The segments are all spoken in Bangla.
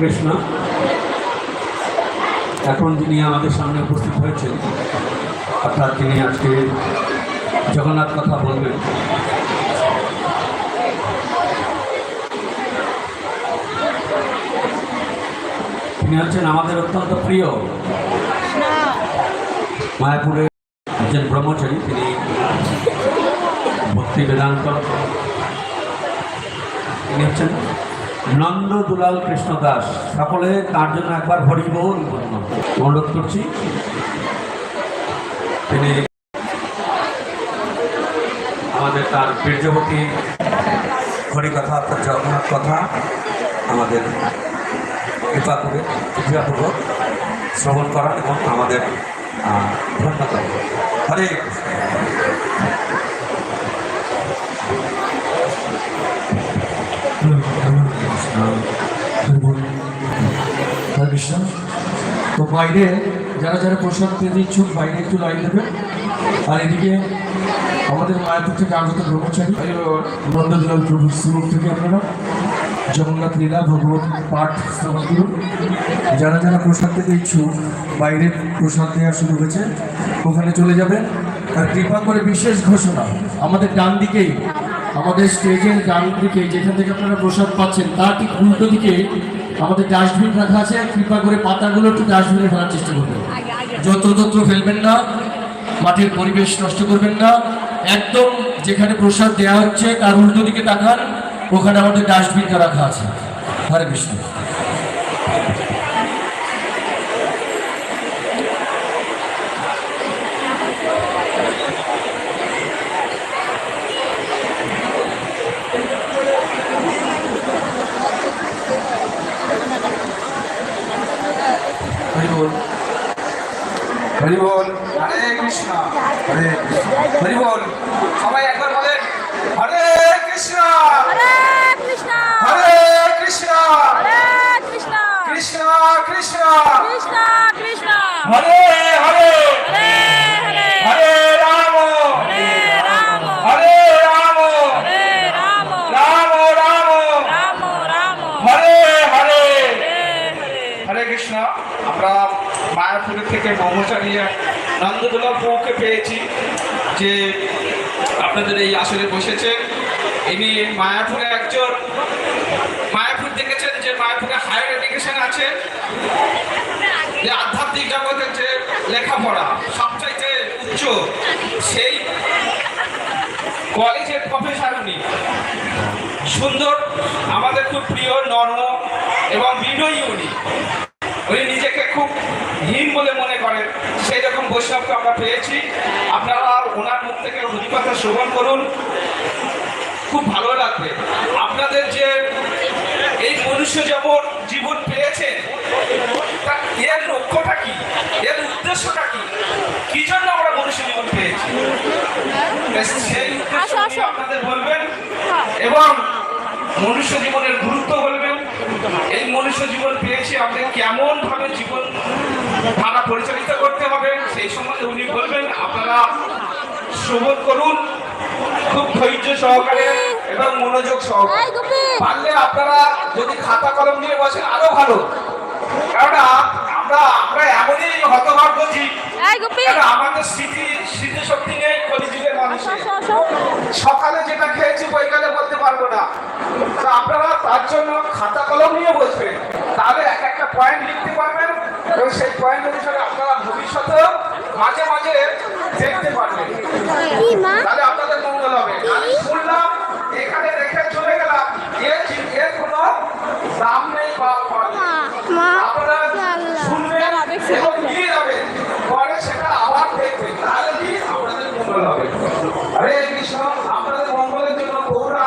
কৃষ্ণ। এখন যিনি আমাদের সামনে উপস্থিত হয়েছেন অর্থাৎ তিনি আজকে জগন্নাথ কথা বলবেন। তিনি হচ্ছেন আমাদের অত্যন্ত প্রিয় মায়াপুরে একজন ব্রহ্মচারী, তিনি ভক্তি বেদান্ত। তিনি হচ্ছেন নন্দ দুলাল কৃষ্ণ দাস। সকলে তার জন্য একবার হরিবোল বলুন। অনুরোধ করছি। তিনি আমাদের তার বীর্যবতী হরিকথা অর্থাৎ জগন্নাথ কথা আমাদের কৃপা করে, কৃপাপূর্বক শ্রবণ করা এবং আমাদের ধন্যবাদ। হরে কৃষ্ণ। তো বাইরে যারা যারা প্রসাদ পেতে ইচ্ছুক, বাইরে একটু লাইন দেবে আর এদিকে আমাদের মায়াপুর থেকে আগত ব্রহ্মচারী। নন্দদুলাল প্রভু শ্রীমুখ থেকে আপনারা। জগন্নাথ লীলা, ভগবত পাঠ শ্রবণ যারা যারা প্রসাদ পেতে ইচ্ছুক, বাইরে প্রসাদ দেওয়া শুরু হয়েছে, ওখানে চলে যাবেন। আর কৃপা করে বিশেষ ঘোষণা, আমাদের ডান দিকেই। আমাদের স্টেজের ডান দিকে যেখান থেকে আপনারা প্রসাদ পাচ্ছেন তার ঠিক উল্টো দিকে আমাদের ডাস্টবিন রাখা আছে। কৃপা করে পাতাগুলো একটু ডাস্টবিনে ফেলার চেষ্টা করবেন। যত্রতত্র ফেলবেন না মাঠের পরিবেশ নষ্ট করবেন না। একদম যেখানে প্রসাদ দেওয়া হচ্ছে তার উল্টো দিকে তাকান ওখানে আমাদের ডাস্টবিনটা রাখা আছে। হরে কৃষ্ণ হরি বল হরি বল হরে কৃষ্ণ হরে কৃষ্ণ হরি বল সবাই একবার বলেন হরে কৃষ্ণ। হরে কৃষ্ণ। হরে কৃষ্ণ। হরে কৃষ্ণ। কৃষ্ণ কৃষ্ণ। কৃষ্ণ কৃষ্ণ। হরে হরে হরে হরে রাম হরে রাম হরে রাম হরে রাম রাম রাম রাম রাম হরে হরে হরে হরে হরে কৃষ্ণ আমরা মায়াপুরের থেকে ব্রহ্মচারী নন্দদুল্লাহ প্রভুকে পেয়েছি, যে আপনাদের এই আসরে বসেছেন ইনি মায়াপুরে একজন, মায়াপুর দেখেছেন যে মায়াপুরে হায়ার এডুকেশন আছে, যে আধ্যাত্মিক জগতের যে লেখাপড়া সবচাইতে উচ্চ, সেই কলেজের প্রফেসর উনি। সুন্দর, আমাদের খুব প্রিয় নর্ম এবং বিনয়ী উনি। উনি নিজেকে খুব হীন বলে মনে করেন। সেই রকম বৈষ্ণবকে আমরা পেয়েছি। আপনারা ওনার মুখ থেকে হরিকথা শ্রবণ করুন। খুব ভালো লাগবে। আপনাদের যে এই মনুষ্য যেমন জীবন পেয়েছেন তা এর লক্ষ্যটা কি? এর উদ্দেশ্যটা কি? কি জন্য আমরা মনুষ্য জীবন পেয়েছি? সেই উদ্দেশ্য আপনাদের বলবেন। এবং মনুষ্য জীবনের গুরুত্ব মনুষ্য জীবন পেয়েছি আমাদের কেমন ভাবে জীবন ধারা পরিচালিত করতে হবে সেই সম্বন্ধে উনি বলবেন আপনারা শ্রবণ করুন খুব ধৈর্য সহকারে এবং মনোযোগ সহকারে। পারলে আপনারা যদি খাতা কলম নিয়ে বসেন আরও ভালো। কেননা আমরা আমরা এমনই হতভাগ্য জীব। আমাদের স্মৃতি স্মৃতিশক্তি নেই আসো। সকালে যেটা খেয়েছি বৈকালে বলতে পারব না। তা আপনারা তার জন্য খাতা কলম নিয়ে বসবেন। তাহলে এক একটা পয়েন্ট লিখতে পারবেন এবং সেই পয়েন্ট অনুসারে আপনারা ভবিষ্যতেও মাঝে মাঝে দেখতে পারবেন। তাহলে আপনাদের মঙ্গল হবে আমি শুনলাম এখানে রেখে চলে গেলাম এর কি- এর কোনো দাম নেই বা ফল নেই। মা আপনারা শুনবেন দাঁড়া, দেখছি। এবং নিয়ে যাবেন পরে সেটা আবার দেখবেন তাহলে কি আপনাদের মঙ্গল হবে হরে কৃষ্ণ আপনাদের মঙ্গলের জন্য গৌরা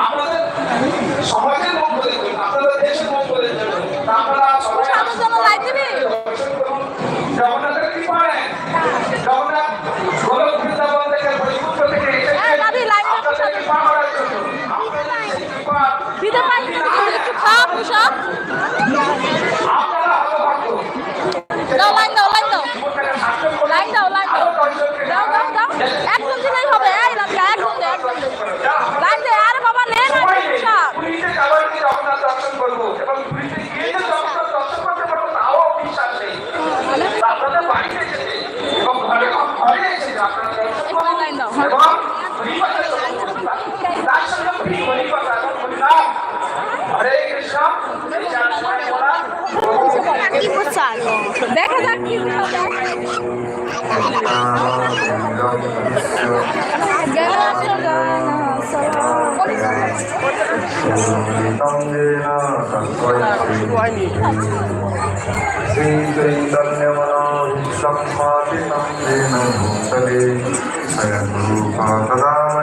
আপনাদের সমাজের মঙ্গলের জন্য আপনাদের দেশের মঙ্গলের জন্য তা আপনারা সবাই আমার জন্য লাইট দিবি? দর্শন করুন। জগন্নাথের কৃপা নেই। জগন্নাথ গোলক বৃন্দাবন থেকে বৈকুণ্ঠ থেকে এসেছেন এই, দাদি, লাইটটা আপনাদের পোষাবে। কৃপা করার জন্য। দেখা যাক কি श्रीचैतन्यमनोहितम्मादिनन्देन भूतले स्वयंरूपा तदा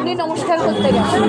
উনি নমস্কার করতে গেছেন।